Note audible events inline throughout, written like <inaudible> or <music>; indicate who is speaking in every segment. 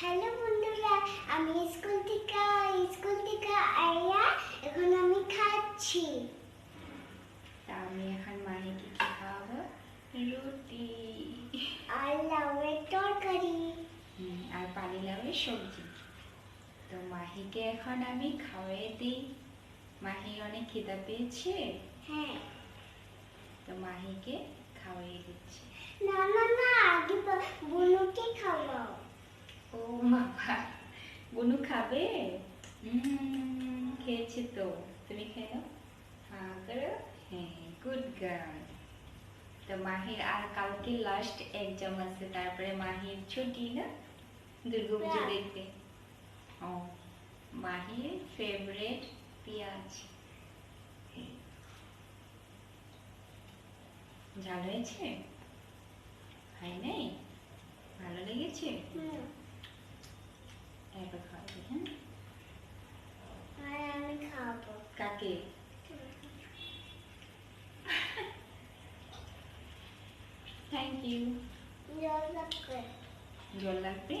Speaker 1: Hello বন্ধুরা আমি school থেকে স্কুল থেকে আইয়া এখন আমি খাচ্ছি।
Speaker 2: তা আমি এখন মাহিকে কি খাওয়াবো? রুটি।
Speaker 1: আর লাউয়ের তরকারি।
Speaker 2: আর পানি লাউয়ের সবজি। তো মাহিকে এখন আমি খাওয়াই দিই। মাহি অনেক খিদা পেয়েছে?
Speaker 1: হ্যাঁ।
Speaker 2: তো মাহিকে খাওয়াই দিচ্ছি
Speaker 1: না না না আগে বা- বুনুকে খাওয়াও
Speaker 2: ও বাবা বুনু খাবে? খেয়েছে তো। তুমি খেয়ে নাও। হ্যাঁ করো হ্যাঁ গুড গার্ল তো মাহির আর কালকে লাস্ট এক্সাম আছে তারপরে মাহির ছুটি না? দুর্গাপুজো. দেখতে ও মাহির ফেভারিট পেঁয়াজ। ঝাল হয়েছে? হয় নাই? ভালো লেগেছে
Speaker 1: হুম,
Speaker 2: একবার খাওয়াবি হ্যাঁ
Speaker 1: আর আমি খাব
Speaker 2: কাকে থ্যাংক ইউ।
Speaker 1: জল লাগবে
Speaker 2: জল লাগবে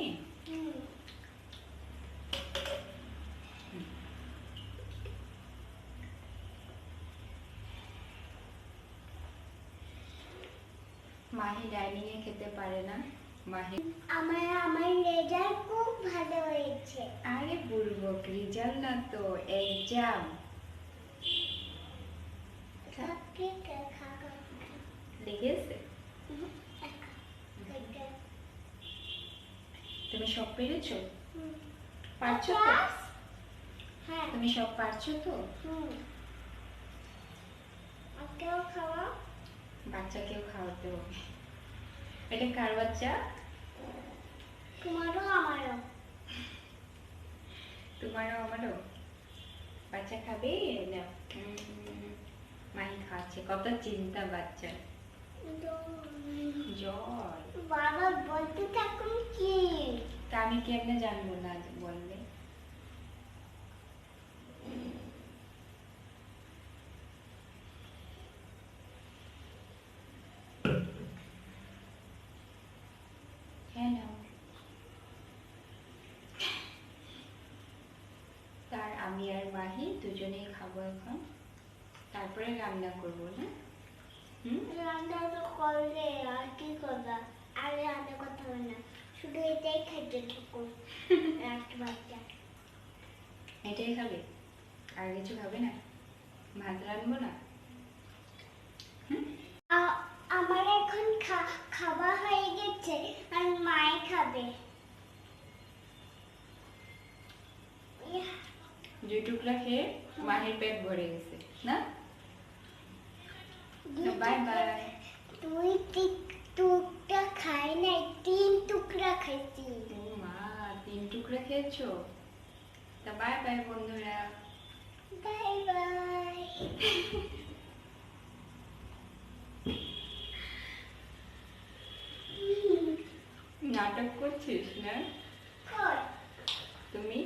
Speaker 2: মাহি ডাইনিং এ খেতে পারে না। মাহি
Speaker 1: আমার আমার রেজাল্ট খুব ভালো হয়েছে।
Speaker 2: আরে বুড়বক রেজাল্ট না তো এক্সাম
Speaker 1: কাকে খাব
Speaker 2: লেগেছে তুমি সব পেরেছ? পারছ তো?
Speaker 1: হ্যাঁ।
Speaker 2: তুমি সব পারছ তো? বাচ্চাকেও খাওয়াতে হবে। এটা কার বাচ্চা?
Speaker 1: তোমারও আমারও।
Speaker 2: তোমারও আমারও? বাচ্চা খাবে? না। মাহি খাচ্ছে। কত চিন্তা বাচ্চা। জল
Speaker 1: বাবা বলতে থাকুন কি?
Speaker 2: আমি কেমনে জানব না বললে হ্যাঁ তার আমি আর মাহি দুজনেই খাব এখন। তারপরে রান্না করব না হুম?
Speaker 1: রান্না তো করলে আর কি করবা আর রান্না করতে হবে না শুধু এটাই খাইতে থাকুন <laughs> রাত
Speaker 2: এটাই খাবে? আর কিছু খাবে না? ভাত রানবো না?
Speaker 1: আমার এখন খাওয়া হয়ে গেছে আর মাই খাবে।
Speaker 2: দুই টুকরা খেয়ে মাহির পেট ভরে গেছে না? Bye bye.
Speaker 1: দুই টিক- টুকরা খাই নাই তিন টুকরা খাইছি।
Speaker 2: ও মা তিন টুকরা খেয়েছো? তা বাই বাই বন্ধুরা।
Speaker 1: বাই বাই
Speaker 2: নাটক করছিস না? তুমি?